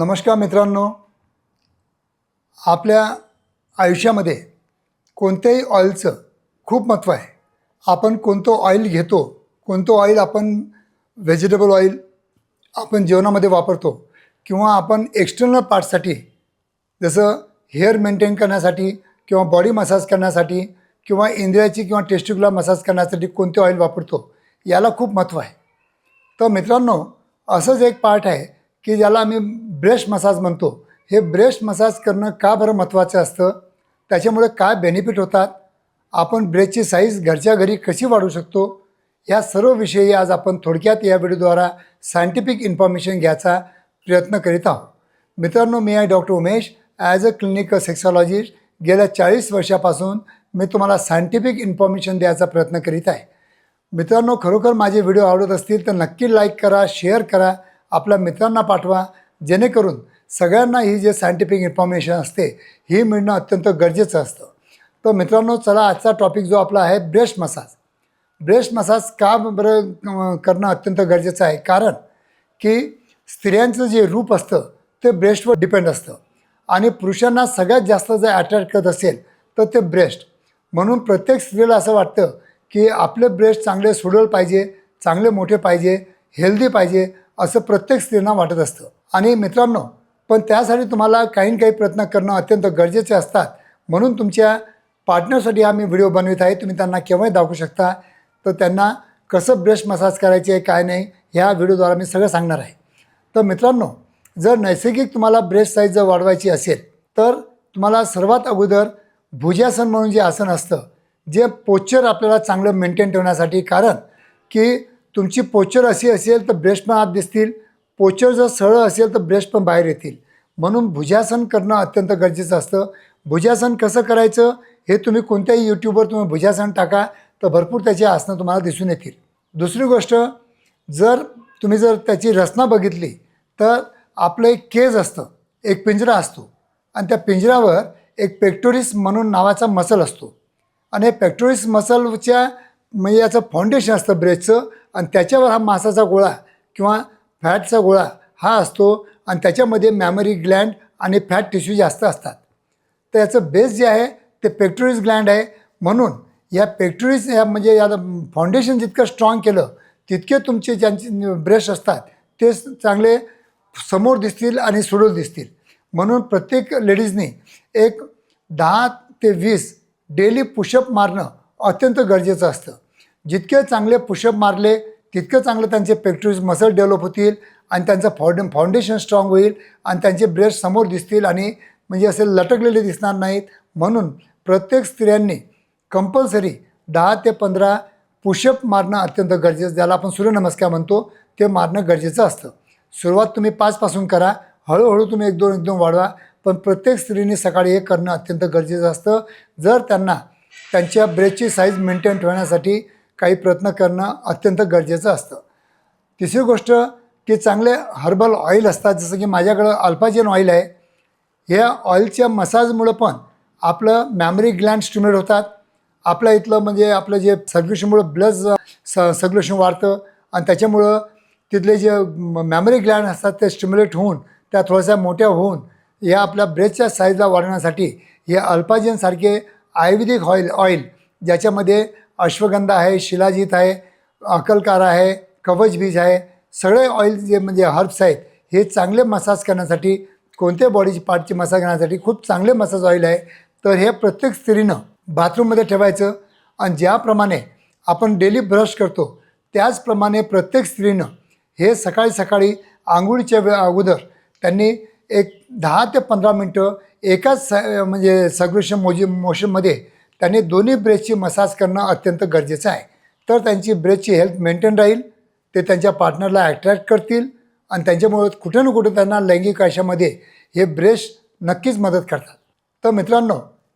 नमस्कार मित्रांनो. आपल्या आयुष्यामध्ये कोणत्याही ऑइलचं खूप महत्त्व आहे. आपण कोणतं ऑइल घेतो कोणतं ऑइल आपण व्हेजिटेबल ऑइल आपण जेवणामध्ये वापरतो किंवा आपण एक्सटर्नल पार्टसाठी जसं हेअर मेंटेन करण्यासाठी किंवा बॉडी मसाज करण्यासाठी किंवा इंद्रियाची किंवा टेस्टिकुला मसाज करण्यासाठी कोणते ऑइल वापरतो याला खूप महत्त्व आहे. तर मित्रांनो असंच एक पार्ट आहे की ज्याला आम्ही ब्रेस्ट मसाज म्हणतो. हे ब्रेस्ट मसाज करणं का बरं महत्त्वाचं असतं? त्याच्यामुळे काय बेनिफिट होतात? आपण ब्रेस्टची साईज घरच्या घरी कशी वाढवू शकतो? या सर्व विषयी आज आपण थोडक्यात या व्हिडिओद्वारा सायंटिफिक इन्फॉर्मेशन घ्यायचा प्रयत्न करीत आहोत. मित्रांनो मी आहे doctor Umesh. As a clinical sexologist गेल्या चाळीस वर्षापासून मी तुम्हाला सायंटिफिक इन्फॉर्मेशन द्यायचा प्रयत्न करीत आहे. मित्रांनो खरोखर माझे व्हिडिओ आवडत असतील तर नक्की लाईक करा शेअर करा. आपल्या मित्रांना पाठवा. जेणेकरून सगळ्यांना ही जे सायंटिफिक इन्फॉर्मेशन असते ही मिळणं अत्यंत गरजेचं असतं. तर मित्रांनो चला आजचा टॉपिक जो आपला आहे ब्रेस्ट मसाज ब्रेस्ट मसाज का बरं करणं अत्यंत गरजेचं आहे? कारण की स्त्रियांचं जे रूप असतं ते ब्रेस्टवर डिपेंड असतं. आणि पुरुषांना सगळ्यात जास्त जर अट्रॅक्ट करत असेल तर ते ब्रेस्ट म्हणून प्रत्येक स्त्रीला असं वाटतं की आपले ब्रेस्ट चांगले सुडल पाहिजे चांगले मोठे पाहिजे हेल्दी पाहिजे असं प्रत्येक स्त्रींना वाटत असतं. आणि मित्रांनो पण त्यासाठी तुम्हाला काही ना काही प्रयत्न करणं अत्यंत गरजेचे असतात. म्हणून तुमच्या पार्टनरसाठी हा मी व्हिडिओ बनवित आहे. तुम्ही त्यांना केव्हाही दाखवू शकता. तर त्यांना कसं ब्रेस्ट मसाज करायचे आहे काय नाही ह्या व्हिडिओद्वारा मी सगळं सांगणार आहे. तर मित्रांनो जर नैसर्गिक तुम्हाला ब्रेस्ट साईज जर वाढवायची असेल तर तुम्हाला सर्वात अगोदर भुजासन म्हणून जे आसन असतं जे पोच्चर आपल्याला चांगलं मेंटेन ठेवण्यासाठी कारण की तुमची पोचर अशी असेल तर ब्रेस्ट पण आत दिसतील. पोचर जर सरळ असेल तर ब्रेस्ट पण बाहेर येतील. म्हणून भुजासन करणं अत्यंत गरजेचं असतं. भुजासन कसं करायचं? हे तुम्ही कोणत्याही यूट्यूबवर तुम्ही भुजासन टाका तर भरपूर त्याची आसनं तुम्हाला दिसून येतील. दुसरी गोष्ट जर तुम्ही जर त्याची रचना बघितली तर आपलं एक केज असतं. एक पिंजरा असतो. आणि त्या पिंजऱ्यावर एक पेक्टोरिस म्हणून नावाचा मसल असतो. आणि हे पेक्टोरिस मसलच्या म्हणजे याचं फाउंडेशन असतं ब्रेसचं आणि त्याच्यावर हा मांसाचा गोळा किंवा फॅटचा गोळा हा असतो आणि त्याच्यामध्ये मॅमरी ग्लँड आणि फॅट टिश्यू जास्त असतात. तर याचं बेस जे आहे ते पेक्टोरिस ग्लँड आहे. म्हणून या पेक्टोरिस या म्हणजे या फाउंडेशन जितकं स्ट्रॉंग केलं तितके तुमचे ज्यांचे ब्रेस्ट असतात ते चांगले समोर दिसतील आणि सुडूल दिसतील. म्हणून प्रत्येक लेडीजनी एक दहा ते वीस डेली पुशअप मारणं अत्यंत गरजेचं असतं. जितके चांगले पुशअप मारले तितकं चांगलं त्यांचे पेक्टोरिस मसल डेव्हलप होतील आणि त्यांचं फाउंडे फाउंडेशन स्ट्रॉंग होईल आणि त्यांचे ब्रेस्ट समोर दिसतील आणि म्हणजे असे लटकलेले दिसणार नाहीत. म्हणून प्रत्येक स्त्रियांनी कंपल्सरी दहा ते पंधरा पुशअप मारणं अत्यंत गरजेचं ज्याला आपण सूर्यनमस्कार म्हणतो ते मारणं गरजेचं असतं. सुरुवात तुम्ही पाचपासून करा हळूहळू तुम्ही एक दोन एक दोन वाढवा पण प्रत्येक स्त्रीने सकाळी हे करणं अत्यंत गरजेचं असतं. जर त्यांना त्यांच्या ब्रेकची साईज मेंटेन ठेवण्यासाठी काही प्रयत्न करणं अत्यंत गरजेचं असतं. तिसरी गोष्ट की चांगले हर्बल ऑइल असतात जसं की माझ्याकडं अल्फाजेन ऑइल आहे. या ऑइलच्या मसाजमुळं पण आपलं मॅमरी ग्लँड स्टिम्युलेट होतात. आपल्या इथलं म्हणजे आपलं जे सर्क्युलेशनमुळं ब्लड स सर्क्युलेशन वाढतं आणि त्याच्यामुळं तिथले जे मॅमरी ग्लँड असतात ते स्टिम्युलेट होऊन त्या थोड्याशा मोठ्या होऊन या आपल्या ब्रेस्टच्या साईजला वाढवण्यासाठी हे अल्पाजेनसारखे आयुर्वेदिक ऑइल ऑइल ज्याच्यामध्ये अश्वगंधा आहे शिलाजीत आहे अकलकार आहे कवच बीज आहे सगळे ऑइल जे म्हणजे हर्ब्स आहेत हे चांगले मसाज करण्यासाठी कोणत्या बॉडीची पार्टची मसाज करण्यासाठी खूप चांगले मसाज ऑइल आहे. तर हे प्रत्येक स्त्रीनं बाथरूममध्ये ठेवायचं आणि ज्याप्रमाणे आपण डेली ब्रश करतो त्याचप्रमाणे प्रत्येक स्त्रीनं हे सकाळी सकाळी आंघोळीच्या वे अगोदर त्यांनी एक दहा ते पंधरा मिनटं एकाच स म्हणजे सगृश मोजी मोशनमध्ये त्यांनी दोन्ही ब्रेसची मसाज करणं अत्यंत गरजेचं आहे. तर त्यांची ब्रेकची हेल्थ मेंटेन राहील ते त्यांच्या पार्टनरला अट्रॅक्ट करतील आणि त्यांच्यामुळं कुठे ना कुठे त्यांना लैंगिक आयुष्यामध्ये हे ब्रेश नक्कीच मदत करतात. तर मित्रांनो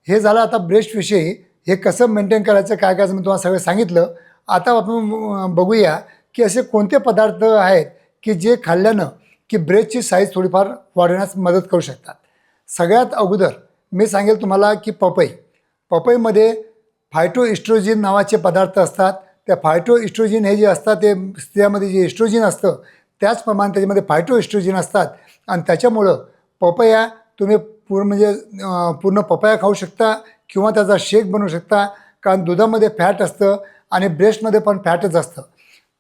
हे झालं आता ब्रेस्टविषयी हे कसं मेंटेन करायचं काय करायचं मी तुम्हाला सगळं सांगितलं. आता आपण बघूया की असे कोणते पदार्थ आहेत की जे खाल्ल्यानं की ब्रेस्टची साईज थोडीफार वाढवण्यास मदत करू शकतात. सगळ्यात अगोदर मी सांगेल तुम्हाला की पपई. पपईमध्ये फायटो इस्ट्रोजिन नावाचे पदार्थ असतात. त्या फायटो इस्ट्रोजिन हे जे असतात ते स्त्रियामध्ये जे इस्ट्रोजिन असतं त्याचप्रमाणे त्याच्यामध्ये फायटो इस्ट्रोजिन असतात. आणि त्याच्यामुळं पपया तुम्ही पूर्ण म्हणजे पूर्ण पपया खाऊ शकता किंवा त्याचा शेक बनवू शकता. कारण दुधामध्ये फॅट असतं आणि ब्रेस्टमध्ये पण फॅटच असतं.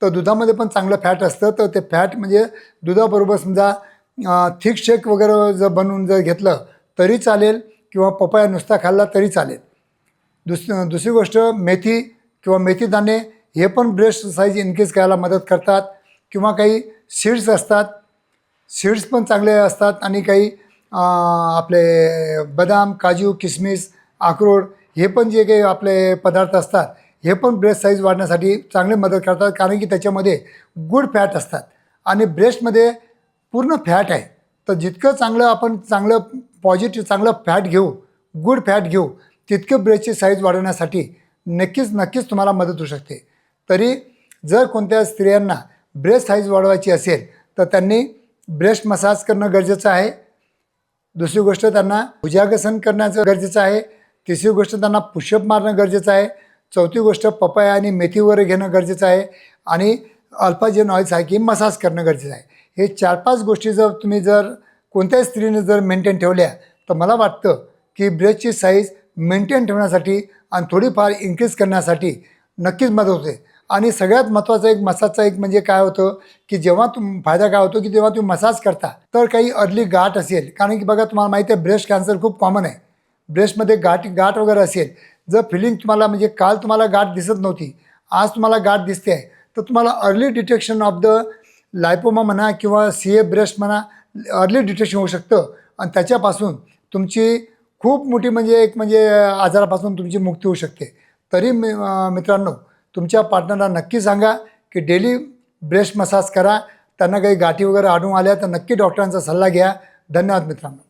तर दुधामध्ये पण चांगलं फॅट असतं. तर ते फॅट म्हणजे दुधाबरोबर समजा थिक शेक वगैरे जर बनवून जर घेतलं तरी चालेल किंवा पपया नुसता खाल्ला तरी चालेल. दुस दुसरी गोष्ट मेथी किंवा मेथी दाणे हे पण ब्रेस्ट साईज इन्क्रीज करायला मदत करतात किंवा काही सीड्स असतात. सीड्स पण चांगले असतात आणि काही आपले बदाम काजू किसमिस अक्रोड हे पण जे काही आपले पदार्थ असतात हे पण ब्रेस्ट साईज वाढण्यासाठी चांगले मदत करतात. कारण की त्याच्यामध्ये गुड फॅट असतात. आणि ब्रेस्टमध्ये पूर्ण फॅट आहे. तर जितकं चांगलं आपण चांगलं पॉझिटिव्ह चांगलं फॅट घेऊ गुड फॅट घेऊ तितकं ब्रेस्टची साईज वाढवण्यासाठी नक्कीच नक्कीच तुम्हाला मदत होऊ शकते. तरी जर कोणत्या स्त्रियांना ब्रेस्ट साईज वाढवायची असेल तर त्यांनी ब्रेस्ट मसाज करणं गरजेचं आहे. दुसरी गोष्ट त्यांना भुजागसन करण्याचं गरजेचं आहे. तिसरी गोष्ट त्यांना पुशअप मारणं गरजेचं आहे. चौथी गोष्ट पपाया आणि मेथी वगैरे घेणं गरजेचं आहे. आणि अल्पाजेन की मसाज करणं गरजेचं आहे. हे चार पाच गोष्टी जर तुम्ही जर कोणत्याही स्त्रीने जर मेंटेन ठेवल्या तर मला वाटतं की ब्रेस्टची साईज मेंटेन ठेवण्यासाठी आणि थोडीफार इन्क्रीज करण्यासाठी नक्कीच मदत होते. आणि सगळ्यात महत्त्वाचा एक मसाजचा एक म्हणजे काय होतं की जेव्हा तुम फायदा काय होतो की जेव्हा तुम्ही मसाज करता तर काही अर्ली गाठ असेल. कारण की बघा तुम्हाला माहिती आहे ब्रेस्ट कॅन्सर खूप कॉमन आहे. ब्रेस्टमध्ये गाठ गाठ वगैरे असेल जर फिलिंग तुम्हाला म्हणजे काल तुम्हाला गाठ दिसत नव्हती आज तुम्हाला गाठ दिसते आहे तर तुम्हाला early detection of the lipoma म्हणा किंवा सी ए ब्रेस्ट म्हणा अर्ली डिटेक्शन होऊ शकतं. आणि त्याच्यापासून तुमची खूप मोठी म्हणजे एक म्हणजे आजारापासून तुमची मुक्ती होऊ शकते. तरी मी मित्रांनो तुमच्या पार्टनरला नक्की सांगा की डेली ब्रेस्ट मसाज करा. त्यांना काही गाठी वगैरे आढळून आल्या तर नक्की डॉक्टरांचा सल्ला घ्या. धन्यवाद मित्रांनो.